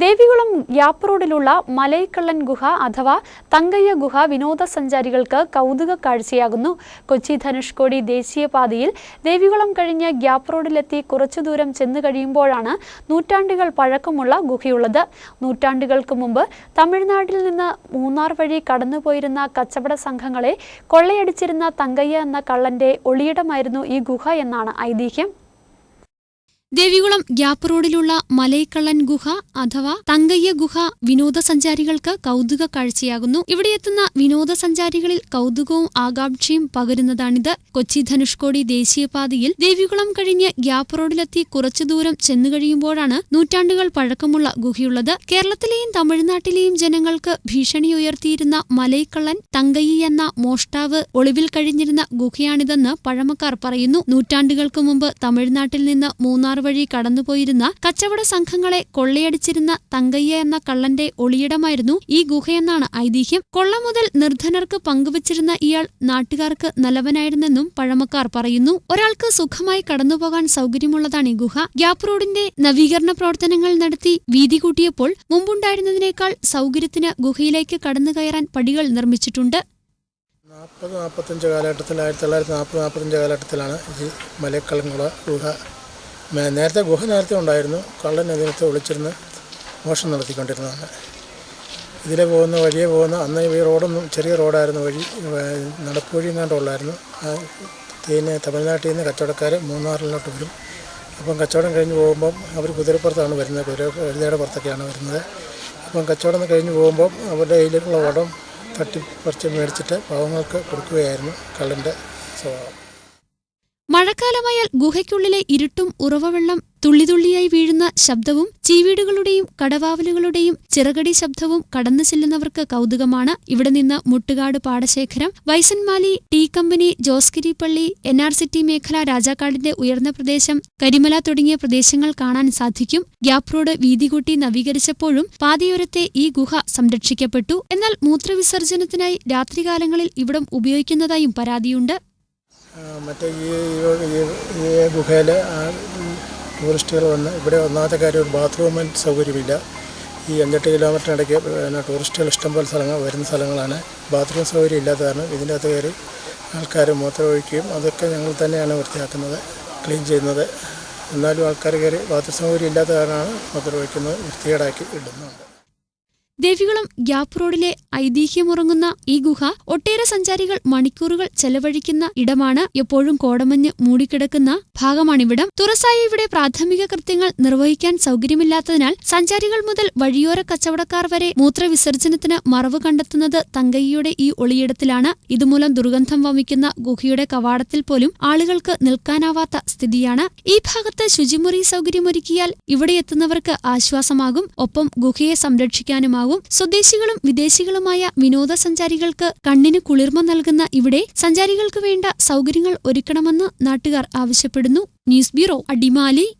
Devikulam yap റോഡിലുള്ള മലൈക്കള്ളൻ ഗുഹ അഥവാ തങ്കയ്യ ഗുഹ വിനോദസഞ്ചാരികൾക്ക് കൗതുക കാഴ്ചയാകുന്നു. കൊച്ചി ധനുഷ്കോടി ദേശീയപാതയിൽ ദേവികുളം കഴിഞ്ഞ് ഗ്യാപ്പ് റോഡിലെത്തി കുറച്ചു ദൂരം ചെന്നു കഴിയുമ്പോഴാണ് നൂറ്റാണ്ടുകൾ പഴക്കമുള്ള ഗുഹയുള്ളത്. നൂറ്റാണ്ടുകൾക്ക് മുമ്പ് തമിഴ്നാട്ടിൽ നിന്ന് മൂന്നാർ വഴി കടന്നുപോയിരുന്ന കച്ചവട സംഘങ്ങളെ കൊള്ളയടിച്ചിരുന്ന തങ്കയ്യ എന്ന കള്ളന്റെ ഒളിയിടമായിരുന്നു ഈ ഗുഹ എന്നാണ് ഐതിഹ്യം. ദേവികുളം ഗ്യാപ്പ് റോഡിലുള്ള മലൈക്കള്ളൻ ഗുഹ അഥവാ തങ്കയ്യ ഗുഹ വിനോദസഞ്ചാരികൾക്ക് കൗതുക കാഴ്ചയാകുന്നു. ഇവിടെ എത്തുന്ന വിനോദസഞ്ചാരികളിൽ കൗതുകവും ആകാംക്ഷയും പകരുന്നതാണിത്. കൊച്ചി ധനുഷ്കോടി ദേശീയപാതയിൽ ദേവികുളം കഴിഞ്ഞ് ഗ്യാപ്പ് റോഡിലെത്തി കുറച്ചു ദൂരം ചെന്നു കഴിയുമ്പോഴാണ് നൂറ്റാണ്ടുകൾ പഴക്കമുള്ള ഗുഹയുള്ളത്. കേരളത്തിലെയും തമിഴ്നാട്ടിലെയും ജനങ്ങൾക്ക് ഭീഷണി ഉയർത്തിയിരുന്ന മലൈക്കള്ളൻ തങ്കയ്യ എന്ന മോഷ്ടാവ് ഒളിവിൽ കഴിഞ്ഞിരുന്ന ഗുഹയാണിതെന്ന് പഴമക്കാർ പറയുന്നു. നൂറ്റാണ്ടുകൾക്ക് മുമ്പ് തമിഴ്നാട്ടിൽ നിന്ന് മൂന്നാർ വഴി കടന്നുപോയിരുന്ന കച്ചവട സംഘങ്ങളെ കൊള്ളയടിച്ചിരുന്ന തങ്കയ്യ എന്ന കള്ളന്റെ ഒളിയിടമായിരുന്നു ഈ ഗുഹയെന്നാണ് ഐതിഹ്യം. കൊള്ള മുതൽ നിർധനർക്ക് പങ്കുവച്ചിരുന്ന ഇയാൾ നാട്ടുകാർക്ക് നല്ലവനായിരുന്നെന്നും പഴമക്കാർ പറയുന്നു. ഒരാൾക്ക് സുഖമായി കടന്നുപോകാൻ സൗകര്യമുള്ളതാണ് ഈ ഗുഹ. ഗ്യാപ് റോഡിന്റെ നവീകരണ പ്രവർത്തനങ്ങൾ നടത്തി വീതി കൂട്ടിയപ്പോൾ മുമ്പുണ്ടായിരുന്നതിനേക്കാൾ സൗകര്യത്തിന് ഗുഹയിലേക്ക് കടന്നു കയറാൻ പടികൾ നിർമ്മിച്ചിട്ടുണ്ട്. നാൽപ്പത് നാൽപ്പത്തഞ്ച് കാലഘട്ടത്തിൽ ആയിരത്തി തൊള്ളായിരത്തി നാൽപ്പത് നാൽപ്പത്തഞ്ച് കാലഘട്ടത്തിലാണ് ഈ മലക്കള്ളംകുള ഗുഹ നേരത്തെ ഗുഹ നേരത്തെ ഉണ്ടായിരുന്നു. കള്ളൻ അതിനകത്ത് ഒളിച്ചിരുന്ന് മോഷണം നടത്തിക്കൊണ്ടിരുന്നതാണ്. ഇതിലെ പോകുന്ന വഴിയെ പോകുന്ന അന്ന് ഈ റോഡൊന്നും ചെറിയ റോഡായിരുന്നു. വഴി നടപ്പുവഴി നടപ്പ് വഴി എങ്ങാണ്ടുള്ളായിരുന്നു പിന്നെ തമിഴ്നാട്ടിൽ നിന്ന് കച്ചവടക്കാർ മൂന്നാറിലോട്ട് വരും. അപ്പം കച്ചവടം കഴിഞ്ഞ് പോകുമ്പം അവർ കുതിരപ്പുറത്താണ് വരുന്നത്. കുതിര കഴുതയുടെ പുറത്തൊക്കെയാണ് വരുന്നത്. അപ്പം കച്ചവടം കഴിഞ്ഞ് പോകുമ്പം അവരുടെ കയ്യിലുള്ള വടം തട്ടിപ്പറിച്ച് മേടിച്ചിട്ട് പാവങ്ങൾക്ക് കൊടുക്കുകയായിരുന്നു കള്ളിന്റെ സ്വഭാവം. മഴക്കാലമായാൽ ഗുഹയ്ക്കുള്ളിലെ ഇരുട്ടും ഉറവവെള്ളം തുള്ളിതുള്ളിയായി വീഴുന്ന ശബ്ദവും ചീവീടുകളുടെയും കടവാവലുകളുടെയും ചിറകടി ശബ്ദവും കടന്നു ചെല്ലുന്നവർക്ക് കൗതുകമാണ്. ഇവിടെ നിന്ന് മുട്ടുകാട് പാടശേഖരം വൈസൻമാലി ടീ കമ്പനി ജോസ്കിരിപ്പള്ളി പള്ളി എൻ ആർ സിറ്റി മേഖല രാജാക്കാടിന്റെ ഉയർന്ന പ്രദേശം കരിമല തുടങ്ങിയ പ്രദേശങ്ങൾ കാണാൻ സാധിക്കും. ഗ്യാപ് റോഡ് വീതികൂട്ടി നവീകരിച്ചപ്പോഴും പാതയോരത്തെ ഈ ഗുഹ സംരക്ഷിക്കപ്പെട്ടു. എന്നാൽ മൂത്രവിസർജനത്തിനായി രാത്രികാലങ്ങളിൽ ഇവിടം ഉപയോഗിക്കുന്നതായും പരാതിയുണ്ട്. മറ്റേ ഈ ഈ- ഗുഹയിൽ ടൂറിസ്റ്റുകൾ വന്ന് ഇവിടെ ഒന്നാമത്തെ കാര്യം ഒരു ബാത്റൂമിന് സൗകര്യമില്ല. ഈ അഞ്ചെട്ട് കിലോമീറ്ററിനിടയ്ക്ക് പിന്നെ ടൂറിസ്റ്റുകൾ ഇഷ്ടംപോലെ സ്ഥലങ്ങൾ വരുന്ന സ്ഥലങ്ങളാണ്. ബാത്റൂം സൗകര്യം ഇല്ലാത്ത കാരണം ഇതിന്റെ അകത്ത് കയറി ആൾക്കാർ മൂത്രമൊഴിക്കുകയും അതൊക്കെ ഞങ്ങൾ തന്നെയാണ് വൃത്തിയാക്കുന്നത് ക്ലീൻ ചെയ്യുന്നത്. എന്നാലും ആൾക്കാർ കയറി ബാത്റൂം സൗകര്യം ഇല്ലാത്ത കാരണമാണ് മൂത്രമൊഴിക്കുന്നത് വൃത്തികേടാക്കി ഇടുന്നുണ്ട്. ദേവികുളം ഗ്യാപ്പ് റോഡിലെ ഐതിഹ്യമുറങ്ങുന്ന ഈ ഗുഹ ഒട്ടേറെ സഞ്ചാരികൾ മണിക്കൂറുകൾ ചെലവഴിക്കുന്ന ഇടമാണ്. എപ്പോഴും കോടമഞ്ഞ് മൂടിക്കിടക്കുന്ന ഭാഗമാണിവിടം. തുറസായി ഇവിടെ പ്രാഥമിക കൃത്യങ്ങൾ നിർവഹിക്കാൻ സൗകര്യമില്ലാത്തതിനാൽ സഞ്ചാരികൾ മുതൽ വഴിയോര കച്ചവടക്കാർ വരെ മൂത്രവിസർജനത്തിന് മറവ് കണ്ടെത്തുന്നത് തങ്കയ്യയുടെ ഈ ഒളിയിടത്തിലാണ്. ഇതുമൂലം ദുർഗന്ധം വമിക്കുന്ന ഗുഹയുടെ കവാടത്തിൽ പോലും ആളുകൾക്ക് നിൽക്കാനാവാത്ത സ്ഥിതിയാണ്. ഈ ഭാഗത്ത് ശുചിമുറി സൗകര്യമൊരുക്കിയാൽ ഇവിടെ എത്തുന്നവർക്ക് ആശ്വാസമാകും. ഒപ്പം ഗുഹയെ സംരക്ഷിക്കാനുമാകും സ്വദേശികളും വിദേശികളുമായ വിനോദസഞ്ചാരികൾക്ക് കണ്ണിന് കുളിർമ നൽകുന്ന ഇവിടെ സഞ്ചാരികൾക്ക് വേണ്ട സൗകര്യങ്ങൾ ഒരുക്കണമെന്ന് നാട്ടുകാർ ആവശ്യപ്പെടുന്നു. News bureau Adimali.